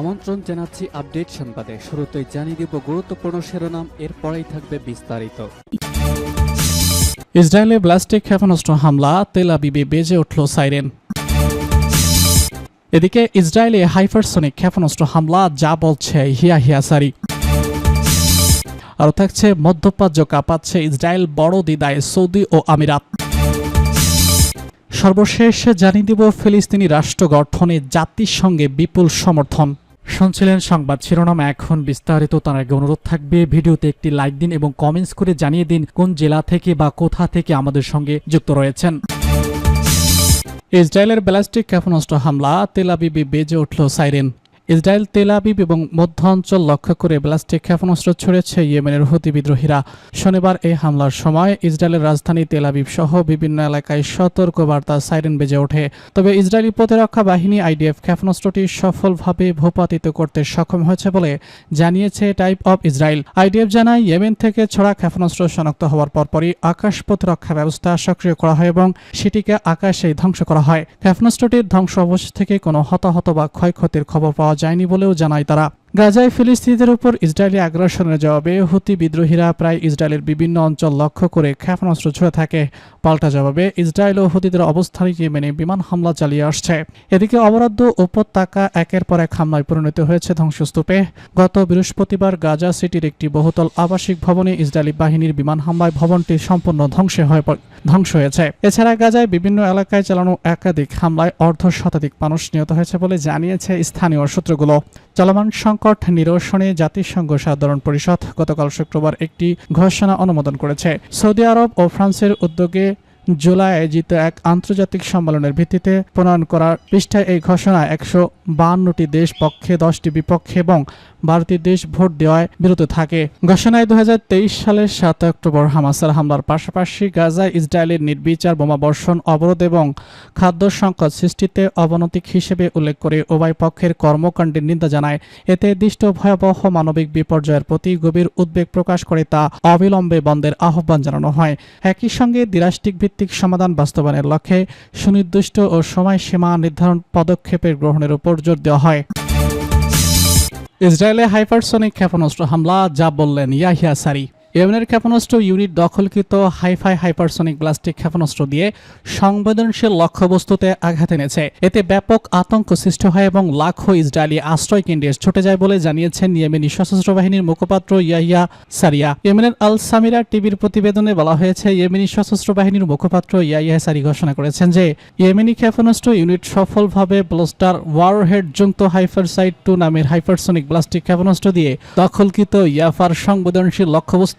আমন্ত্রণ জানাচ্ছি আপডেট সংবাদে। শুরুতেই জানিয়ে দিব গুরুত্বপূর্ণ শিরোনাম, এরপরেই থাকবে বিস্তারিত। ইসরায়েলে ব্লাস্টিক ক্ষেপণাস্ত্র হামলা, তেল আবিবে বেজে উঠল সাইরেন। এদিকে ইসরায়েলে হাইপারসনিক ক্ষেপণাস্ত্র হামলা, যা বলছে হিয়া হিয়াসারি আরও থাকছে মধ্যপ্রাচ্য কাঁপাচ্ছে ইসরায়েল বড় দিদায় সৌদি ও আমিরাত। সর্বশেষ জানিয়ে দিব ফিলিস্তিনি রাষ্ট্র গঠনে জাতিসংঘে বিপুল সমর্থন। শুনছিলেন সংবাদ শিরোনাম। এখন বিস্তারিত তার আগে অনুরোধ থাকবে, ভিডিওতে একটি লাইক দিন এবং কমেন্টস করে জানিয়ে দিন কোন জেলা থেকে বা কোথা থেকে আমাদের সঙ্গে যুক্ত রয়েছেন। ইসরায়েলের ব্যালাস্টিক ক্ষেপণাস্ত্র হামলা তেলাবিবি বেজে উঠল সাইরেন। ইসরায়েল তেল আবিব এবং মধ্য অঞ্চল লক্ষ্য করে ব্যালাস্টিক ক্ষেপণাস্ত্র ছড়েছে ইয়েমেনের হুতি বিদ্রোহীরা। শনিবার এই হামলার সময় ইসরায়েলের রাজধানী তেল আবিব সহ বিভিন্ন এলাকায় সতর্ক বার্তা সাইরেন বেজে ওঠে। তবে ইসরায়েলি প্রতিরক্ষা বাহিনী আইডিএফ ক্ষেপণাস্ত্রটি সফলভাবে ভূপাতিত করতে সক্ষম হয়েছে বলে জানিয়েছে টাইপ অব ইসরায়েল। আইডিএফ জানায়, ইয়েমেন থেকে ছড়া ক্ষেপণাস্ত্র শনাক্ত হওয়ার পরপরই আকাশ প্রতিরক্ষা ব্যবস্থা সক্রিয় করা হয় এবং সেটিকে আকাশে ধ্বংস করা হয়। ক্ষেপণাস্ত্রটির ধ্বংস অবশেষ থেকে কোনো হতাহত বা ক্ষয়ক্ষতির খবর পাওয়া যায়নি বলেও জানায় তারা। গাজায় ফিলিস্তিনিদের উপর ইসরায়েলি আগ্রাসনের জবাবে হুতি বিদ্রোহীরা প্রায় ইসরায়েলের বিভিন্ন অঞ্চল লক্ষ্য করে ক্ষেপণাস্ত্র ছুড়ে থাকে। পাল্টা জবাবে ইসরায়েল ও হুতিদের অবস্থান ইয়েমেনে বিমান হামলা চালিয়ে আসছে। এদিকে অবরুদ্ধ উপত্যকা একের পর এক হামলায় পরিণত হয়েছে ধ্বংসস্তূপে। গত বৃহস্পতিবার গাজা সিটির একটি বহুতল আবাসিক ভবনে ইসরায়েলি বাহিনীর বিমান হামলায় ভবনটি সম্পূর্ণ ধ্বংস হয়ে ধ্বংস হয়েছে। এছাড়া গাজায় বিভিন্ন এলাকায় চালানো একাধিক হামলায় অর্ধ শতাধিক মানুষ নিহত হয়েছে বলে জানিয়েছে স্থানীয় সূত্রগুলো। চলমান সংকট নিরসনে জাতিসংঘ সাধারণ পরিষদ গতকাল শুক্রবার একটি ঘোষণা অনুমোদন করেছে। সৌদি আরব ও ফ্রান্সের উদ্যোগে জুলাই আয়োজিত এক আন্তর্জাতিক সম্মেলনের ভিত্তিতে প্রণয়ন করার পৃষ্ঠায় এই ঘোষণা একশো বাহান্নটি দেশ পক্ষে, দশটি বিপক্ষে এবং বারোটি দেশ ভোট দেওয়ায় বিরত থাকে। ঘোষণায় দু সালের সাত অক্টোবর হামাসের হামলার পাশাপাশি গাজায় ইসরায়েলের নির্বিচার বোমাবর্ষণ অবরোধ এবং খাদ্য সংকট সৃষ্টিতে অবনতিক হিসেবে উল্লেখ করে উভয় পক্ষের কর্মকাণ্ডের নিন্দা জানায়। এতে দৃষ্ট ভয়াবহ মানবিক বিপর্যয়ের প্রতি গভীর উদ্বেগ প্রকাশ করে তা অবিলম্বে বন্ধের আহ্বান জানানো হয়। একই সঙ্গে দ্বিরাষ্ট্রিক ভিত্তিক সমাধান বাস্তবায়নের লক্ষ্যে সুনির্দিষ্ট ও সময়সীমা নির্ধারণ পদক্ষেপের গ্রহণের উপর জোর দেওয়া হয়। ইসরায়েলে হাইপারসনিক ক্ষেপণাস্ত্র হামলা, যা বললেন ইয়াহিয়া সারি। ইয়েমেনের ক্ষেপণাস্ত্র ইউনিট দখলকৃত হাইফাই হাইপারসনিক ব্লাস্টিক ক্ষেপণাস্ত্র দিয়ে সংবেদনশীল লক্ষ্যবস্তুতে আঘাত এনেছে। এতে ব্যাপক আতঙ্ক সৃষ্টি হয় এবং লাখো ইসরায়েলি আশ্রয় কেন্দ্রে ছুটে যায় বলে জানিয়েছেন ইয়েমেনি সশস্ত্র বাহিনীর মুখপাত্র ইয়াহিয়া সারিয়া। ইয়েমেনের আল সামিরা টিভির প্রতিবেদনে বলা হয়েছে, ইয়েমেনি সশস্ত্র বাহিনীর মুখপাত্র ইয়াহিয়া সারি ঘোষণা করেছেন যে, ইয়েমেনি ক্ষেপণাস্ত্র ইউনিট সফলভাবে ব্লোস্টার ওয়ারহেড যুক্ত হাইফারসাইট টু নামের হাইপারসনিক ব্লাস্টিক ক্ষেপণাস্ত্র দিয়ে দখলকৃত ইয়াফার সংবেদনশীল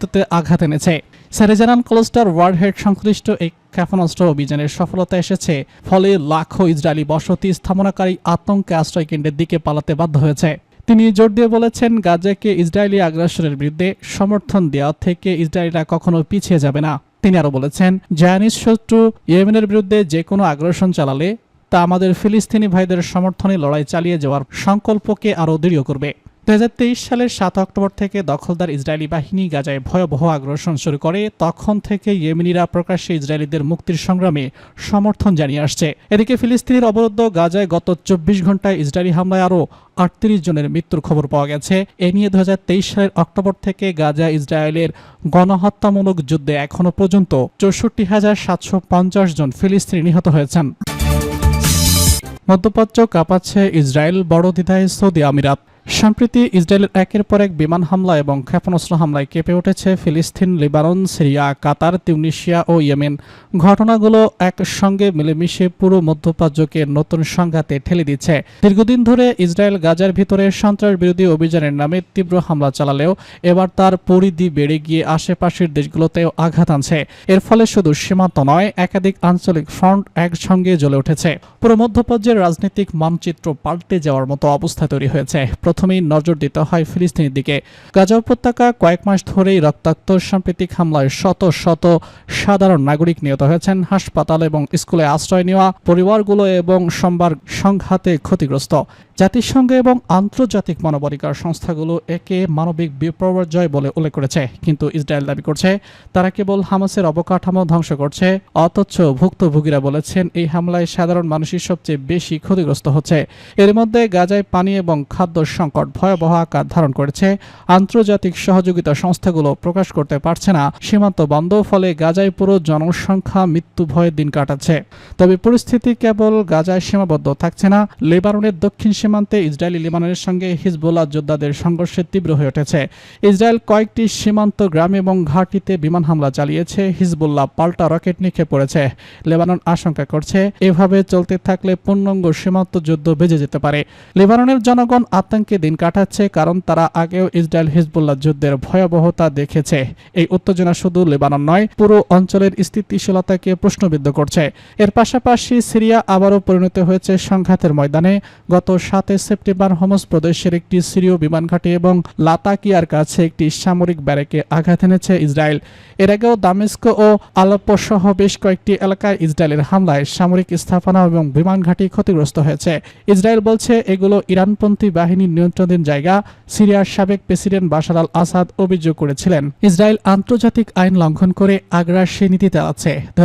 লক্ষ্যবস্তুতে আঘাত এনেছে। স্যারে জানান ক্লোস্টার ওয়ারহেড সংশ্লিষ্ট এই ক্ষেপণাস্ত্র অভিযানের সফলতা এসেছে, ফলে লাখো ইসরায়েলি বসতি স্থাপনাকারী আতঙ্কে আশ্রয় কেন্দ্রের দিকে পালাতে বাধ্য হয়েছে। তিনি জোর দিয়ে বলেছেন, গাজাকে ইসরায়েলি আগ্রাসনের বিরুদ্ধে সমর্থন দেওয়া থেকে ইসরায়েলিরা কখনো পিছিয়ে যাবে না। তিনি আরও বলেছেন জায়ানিস শত্রু ইয়েমেনের বিরুদ্ধে যে কোনো আগ্রাসন চালালে তা আমাদের ফিলিস্তিনি ভাইদের সমর্থনে লড়াই চালিয়ে যাওয়ার সংকল্পকে আরও দৃঢ় করবে। দু হাজার তেইশ সালের সাত অক্টোবর থেকে দখলদার ইসরায়েলি বাহিনী গাজায় ভয়াবহ আগ্রাসন শুরু করে। তখন থেকে ইয়েমেনিরা প্রকাশ্যে ইসরায়েলিদের মুক্তির সংগ্রামে সমর্থন জানিয়ে আসছে। এদিকে ফিলিস্তিনের অবরুদ্ধ গাজায় গত চব্বিশ ঘন্টায় ইসরায়েলি হামলায় আরও আটত্রিশ জনের মৃত্যুর খবর পাওয়া গেছে। এ নিয়ে দু হাজার তেইশ সালের অক্টোবর থেকে গাজা ইসরায়েলের গণহত্যামূলক যুদ্ধে এখনও পর্যন্ত চৌষট্টি হাজার সাতশো পঞ্চাশ জন ফিলিস্তিনি নিহত হয়েছেন। মধ্যপ্রাচ্য কাঁপাচ্ছে ইসরায়েল, বড় দ্বিধায় সৌদি আমিরাত। সম্প্রতি ইসরায়েলের একের পর এক বিমান হামলা এবং ক্ষেপণাস্ত্র হামলায় কেঁপে উঠেছে ফিলিস্তিন, লিবানন, সিরিয়া, কাতার, তিউনিশিয়া ও ইয়েমেন। ঘটনাগুলো একসঙ্গে মিলেমিশে পুরো মধ্যপ্রাচ্যকে নতুন সংঘাতে ঠেলে দিচ্ছে। দীর্ঘদিন ধরে ইসরায়েল গাজার ভিতরে সন্ত্রাস বিরোধী অভিযানের নামে তীব্র হামলা চালালেও এবার তার পরিধি বেড়ে গিয়ে আশেপাশের দেশগুলোতেও আঘাত আনছে। এর ফলে শুধু সীমান্ত নয়, একাধিক আঞ্চলিক ফ্রন্ট একসঙ্গে জ্বলে উঠেছে। পুরো মধ্যপ্রাচ্যের রাজনৈতিক মানচিত্র পাল্টে যাওয়ার মতো অবস্থা তৈরি হয়েছে। প্রথমেই নজর দিতে হয় ফিলিস্তিনের দিকে। গাজা উপত্যকা কয়েক মাস ধরেই রক্তাক্ত সাম্প্রতিক হামলায় শত শত সাধারণ নাগরিক নিহত হয়েছেন। হাসপাতাল এবং স্কুলে আশ্রয় নেওয়া পরিবারগুলো এবং সোমবার সংঘাতে ক্ষতিগ্রস্ত। জাতিসংঘ এবং আন্তর্জাতিক মানবাধিকার সংস্থাগুলো একে মানবিক বিপর্যয় বলে উল্লেখ করেছে, কিন্তু ইসরায়েল দাবি করছে, তারা কেবল হামাসের অবকাঠামো ধ্বংস করছে, অথচ ভুক্তভোগীরা বলেছেন এই হামলায় সাধারণ মানুষই সবচেয়ে বেশি ক্ষতিগ্রস্ত হচ্ছে। এর মধ্যে গাজায় পানি এবং খাদ্য সংকট ভয়াবহ আকার ধারণ করেছে। আন্তর্জাতিক সহযোগিতা সংস্থাগুলো প্রকাশ করতে পারছে না। সীমান্ত বন্ধ, ফলে গাজায় পুরো জনসংখ্যা মৃত্যু ভয়ে দিন কাটাচ্ছে। তবে পরিস্থিতি কেবল গাজায় সীমাবদ্ধ থাকছে না। লেবাননের দক্ষিণ সীমান্তে ইসরায়েলি লেবাননের সঙ্গে হিজবুল্লাহ যোদ্ধাদের সংঘর্ষে তীব্র হয়ে উঠেছে। ইসরায়েল কয়েকটি সীমান্ত গ্রাম এবং ঘাটিতে বিমান হামলা চালিয়েছে। হিজবুল্লাহ পাল্টা রকেট নিক্ষেপ করেছে। লেবানন আশঙ্কা করছে, এভাবে চলতে থাকলে পূর্ণাঙ্গ সীমান্ত যুদ্ধ বেজে যেতে পারে। লেবাননের জনগণ আতঙ্কে দিন কাটাচ্ছে কারণ তারা আগেও ইসরায়েল হিজবুল্লাহ যুদ্ধের ভয়াবহতা দেখেছে। এই উত্তেজনা শুধু লেবানন নয়, পুরো অঞ্চলের স্থিতিশীলতাকে প্রশ্নবিদ্ধ করছে। এর পাশাপাশি সিরিয়া আবারও পরিণত হয়েছে সংঘাতের ময়দানে। গত সাতে সেপ্টেম্বর হোমস প্রদেশের একটি সিরীয় বিমান ঘাঁটি এবং লাতাকিয়ার কাছে একটি সামরিক ব্যারেকে আঘাত এনেছে ইসরায়েল। এর আগেও দামেস্ক ও আলাপ্পো সহ বেশ কয়েকটি এলাকায় ইসরায়েলের হামলায় সামরিক স্থাপনা এবং বিমান ঘাঁটি ক্ষতিগ্রস্ত হয়েছে। ইসরায়েল বলছে, এগুলো ইরানপন্থী বাহিনীর নিয়ন্ত্রণাধীন জায়গা সিরিয়ার সাবেক প্রেসিডেন্ট বাশার আল আসাদ অভিযোগ করেছিলেন। ইসরায়েল আন্তর্জাতিক আইন লঙ্ঘন করে আগ্রার সে নীতি চালাচ্ছে। দু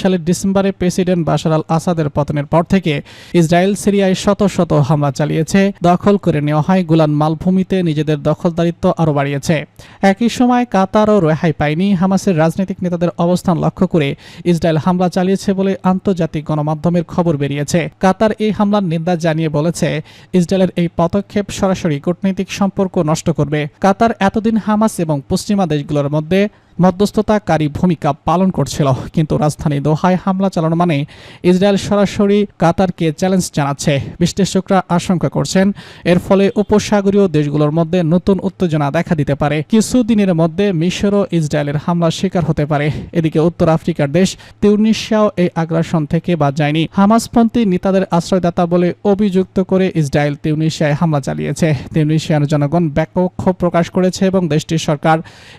সালের ডিসেম্বরে প্রেসিডেন্ট বাশার আল আসাদের পতনের পর থেকে ইসরায়েল সিরিয়ায় শত শত হামলা চালিয়েছে। দখল করে নেওয়া হয় গুলান মালভূমিতে। নিজেদের দখলদারিত্ব আরও বাড়িয়েছে। একই সময় কাতারও রেহাই পায়নি। হামাসের রাজনৈতিক নেতাদের অবস্থান লক্ষ্য করে ইসরায়েল হামলা চালিয়েছে বলে আন্তর্জাতিক গণমাধ্যমের খবর বেরিয়েছে। কাতার এই হামলার নিন্দা জানিয়ে বলেছে, ইসরায়েলের এই পদক্ষেপ সরাসরি কূটনৈতিক সম্পর্ক নষ্ট করবে। কাতার এতদিন হামাস এবং পশ্চিমা দেশগুলোর মধ্যে মধ্যস্থতাকারী ভূমিকা পালন করছিল। কিন্তু রাজধানী দোহায় হামলা চালানো মানে ইসরায়েল সরাসরি কাতারকে চ্যালেঞ্জ জানাচ্ছে। বিশ্লেষকরা আশঙ্কা করছেন, এর ফলে উপসাগরীয় দেশগুলোর মধ্যে নতুন উত্তেজনা দেখা দিতে পারে। কিছুদিনের মধ্যে মিশরও ইসরায়েলের হামলার শিকার হতে পারে। এদিকে উত্তর আফ্রিকার দেশ তিউনিশিয়াও এই আগ্রাসন থেকে বাদ যায়নি। হামাসপন্থী নেতাদের আশ্রয়দাতা বলে অভিযুক্ত করে ইসরায়েল তিউনিশিয়ায় হামলা চালিয়েছে। তিউনিশিয়ার জনগণ ব্যাপক ক্ষোভ প্রকাশ করেছে এবং দেশটির সরকার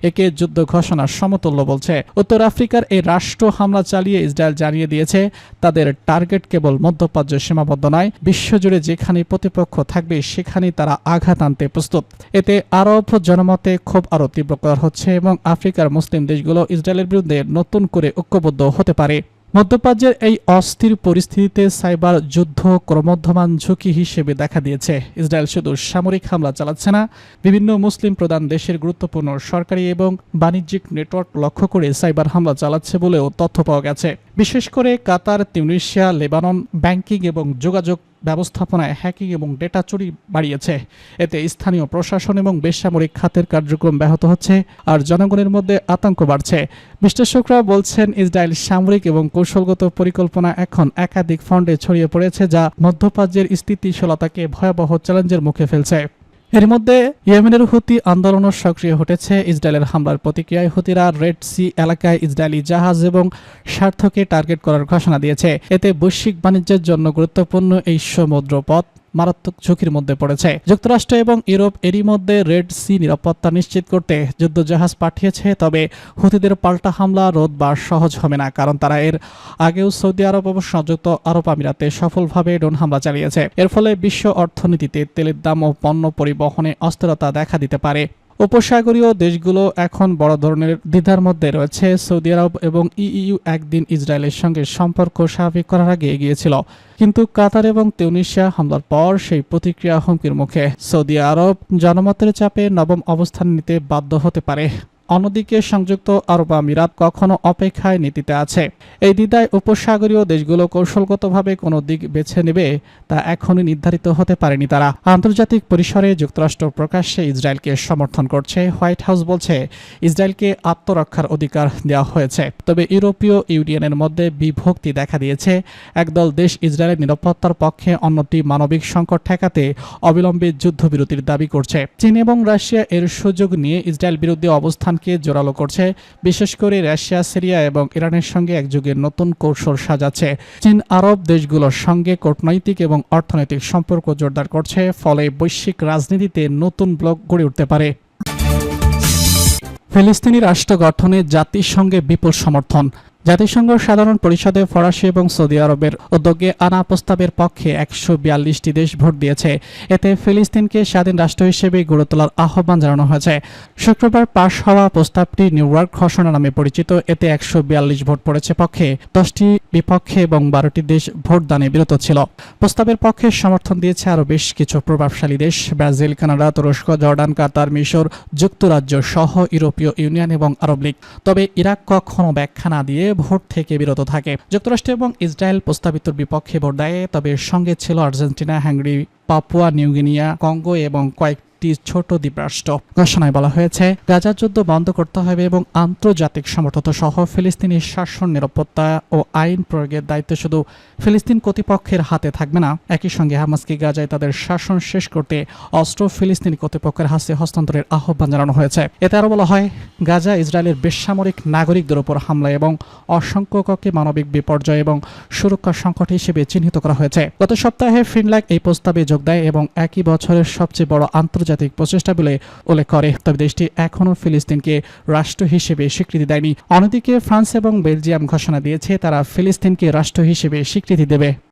একে যুদ্ধ ঘোষণার সমতুল্য বলছে। উত্তর আফ্রিকার এই রাষ্ট্র হামলা চালিয়ে ইসরায়েল জানিয়ে দিয়েছে, তাদের টার্গেট কেবল মধ্যপ্রাচ্য সীমাবদ্ধ নয়, বিশ্বজুড়ে যেখানে প্রতিপক্ষ থাকবে, সেখানেই তারা আঘাত আনতে প্রস্তুত। এতে আরব জনমতে খুব আরও তীব্রকর হচ্ছে এবং আফ্রিকার মুসলিম দেশগুলো ইসরায়েলের বিরুদ্ধে নতুন করে ঐক্যবদ্ধ হতে পারে। মধ্যপ্রাচ্যের এই অস্থির পরিস্থিতিতে সাইবার যুদ্ধ ক্রমবর্ধমান ঝুঁকি হিসেবে দেখা দিয়েছে। ইসরায়েল শুধু সামরিক হামলা চালাচ্ছে না, বিভিন্ন মুসলিম প্রধান দেশের গুরুত্বপূর্ণ সরকারি এবং বাণিজ্যিক নেটওয়ার্ক লক্ষ্য করে সাইবার হামলা চালাচ্ছে বলেও তথ্য পাওয়া গেছে। বিশেষ করে কাতার তিউনিশিয়া লেবানন ব্যাংকিং এবং যোগাযোগ ব্যবস্থাপনায় হ্যাকিং এবং ডেটা চুরি বাড়িয়েছে। এতে স্থানীয় প্রশাসন এবং বেসামরিক খাতের কার্যক্রম ব্যাহত হচ্ছে আর জনগণের মধ্যে আতঙ্ক বাড়ছে। বিশ্লেষকরা বলছেন, ইসরায়েল সামরিক এবং কৌশলগত পরিকল্পনা এখন একাধিক ফন্ডে ছড়িয়ে পড়েছে যা মধ্যপ্রাচ্যের স্থিতিশীলতাকে ভয়াবহ চ্যালেঞ্জের মুখে ফেলছে। এর মধ্যে ইয়েমেনের হুতি আন্দোলনও সক্রিয় ঘটেছে। ইসরায়েলের হামলার প্রতিক্রিয়ায় হুতিরা রেড সি এলাকায় ইসরায়েলি জাহাজ এবং স্বার্থকে টার্গেট করার ঘোষণা দিয়েছে। এতে বৈশ্বিক বাণিজ্যের জন্য গুরুত্বপূর্ণ এই সমুদ্র পথ মারাত্মক ঝুঁকির মধ্যে পড়েছে। যুক্তরাষ্ট্র এবং ইউরোপ এরই মধ্যে রেড সি নিরাপত্তা নিশ্চিত করতে যুদ্ধজাহাজ পাঠিয়েছে, তবে হুতিদের পাল্টা হামলা রোধ বা সহজ হবে না, কারণ তারা এর আগেও সৌদি আরব এবং সংযুক্ত আরব আমিরাতে সফলভাবে ড্রোন হামলা চালিয়েছে। এর ফলে বিশ্ব অর্থনীতিতে তেলের দাম ও পণ্য পরিবহনে অস্থিরতা দেখা দিতে পারে। উপসাগরীয় দেশগুলো এখন বড় ধরনের দ্বিধার মধ্যে রয়েছে। সৌদি আরব এবং ইইউ একদিন ইসরায়েলের সঙ্গে সম্পর্ক স্বাভাবিক করার আগে এগিয়েছিল। কিন্তু কাতার এবং তিউনিশিয়া হামলার পর সেই প্রতিক্রিয়া হুমকির মুখে। সৌদি আরব জনমতের চাপে নবম অবস্থান নিতে বাধ্য হতে পারে। অন্যদিকে সংযুক্ত আরব আমিরাত কখনো অপেক্ষায় নীতিতে আছে। এই দ্বিধায় উপসাগরীয় দেশগুলো কৌশলগতভাবে কোনো দিক বেছে নেবে তা এখনই নির্ধারিত হতে পারেনি তারা। আন্তর্জাতিক পরিসরে যুক্তরাষ্ট্র প্রকাশ্যে ইসরায়েলকে সমর্থন করছে। হোয়াইট হাউস বলছে, ইসরায়েলকে আত্মরক্ষার অধিকার দেওয়া হয়েছে। তবে ইউরোপীয় ইউনিয়নের মধ্যে বিভক্তি দেখা দিয়েছে। একদল দেশ ইসরায়েলের নিরাপত্তার পক্ষে অন্যটি মানবিক সংকট ঠেকাতে অবিলম্বে যুদ্ধবিরতির দাবি করছে। চীন এবং রাশিয়া এর সুযোগ নিয়ে ইসরায়েল বিরুদ্ধে অবস্থান ইরানকে জোরালো করছে। বিশেষ করে রাশিয়া, সিরিয়া এবং ইরানের সঙ্গে একযোগে নতুন কৌশল সাজাচ্ছে। চীন, আরব দেশগুলোর সঙ্গে কূটনৈতিক এবং অর্থনৈতিক সম্পর্ক জোরদার করছে, ফলে বৈশ্বিক রাজনীতিতে নতুন ব্লক গড়ে উঠতে পারে। ফিলিস্তিনি রাষ্ট্র গঠনে জাতিসংঘে বিপুল সমর্থন। জাতিসংঘ সাধারণ পরিষদে ফরাসি এবং সৌদি আরবের উদ্যোগে আনা প্রস্তাবের পক্ষে একশো বিয়াল্লিশটি দেশ ভোট দিয়েছে। এতে ফিলিস্তিনকে স্বাধীন রাষ্ট্র হিসেবে গড়ে তোলার আহ্বান জানানো হয়েছে। শুক্রবার পাশ হওয়া প্রস্তাবটি নিউইয়র্ক ঘোষণা নামে পরিচিত। এতে একশো বিয়াল্লিশ ভোট পড়েছে পক্ষে। দশটি বিপক্ষে এবং বারোটি দেশ ভোটদানে বিরত ছিল। প্রস্তাবের পক্ষে সমর্থন দিয়েছে আরও বেশ কিছু প্রভাবশালী দেশ। ব্রাজিল, কানাডা, তুরস্ক, জর্ডান, কাতার, মিশর, যুক্তরাজ্য সহ ইউরোপীয় ইউনিয়ন এবং আরব লীগ। তবে ইরাক কখনো ব্যাখ্যা না দিয়ে ভোট থেকে বিরত থাকে। যুক্তরাষ্ট্র এবং ইসরায়েল প্রস্তাবিত বিপক্ষে ভোট দেয়, তবে সঙ্গে ছিল Argentina, Hungary, Papua New Guinea Congo এবং কয়েকটি ছোট দ্বীপরাষ্ট্র। ঘোষণায় বলা হয়েছে গাজার যুদ্ধ বন্ধ করতে হবে এবং আন্তর্জাতিক সমর্থত সহ ফিলিস্তিনি শাসন, নিরাপত্তা ও আইন প্রয়োগের দায়িত্ব শুধু ফিলিস্তিন কর্তৃপক্ষের হাতে থাকবে না। একই সঙ্গে হামাসকে গাজায় তাদের শাসন শেষ করতে অস্ত্র ফিলিস্তিনি কর্তৃপক্ষের হাতে হস্তান্তরের আহ্বান জানানো হয়েছে। এতে আরও বলা হয়, গাজা ইসরায়েলের বেসামরিক নাগরিকদের উপর হামলা এবং অসংখ্যকে মানবিক বিপর্যয় এবং সুরক্ষা সংকট হিসেবে চিহ্নিত করা হয়েছে। গত সপ্তাহে ফিনল্যান্ড এই প্রস্তাবে যোগ দেয় এবং একই বছরের সবচেয়ে বড় আন্তর্জাতিক প্রচেষ্টা বলে উল্লেখ করে। তবে দেশটি এখনও ফিলিস্তিনকে রাষ্ট্র হিসেবে স্বীকৃতি দেয়নি। অন্যদিকে ফ্রান্স এবং বেলজিয়াম ঘোষণা দিয়েছে, তারা ফিলিস্তিনকে রাষ্ট্র হিসেবে স্বীকৃতি দেবে।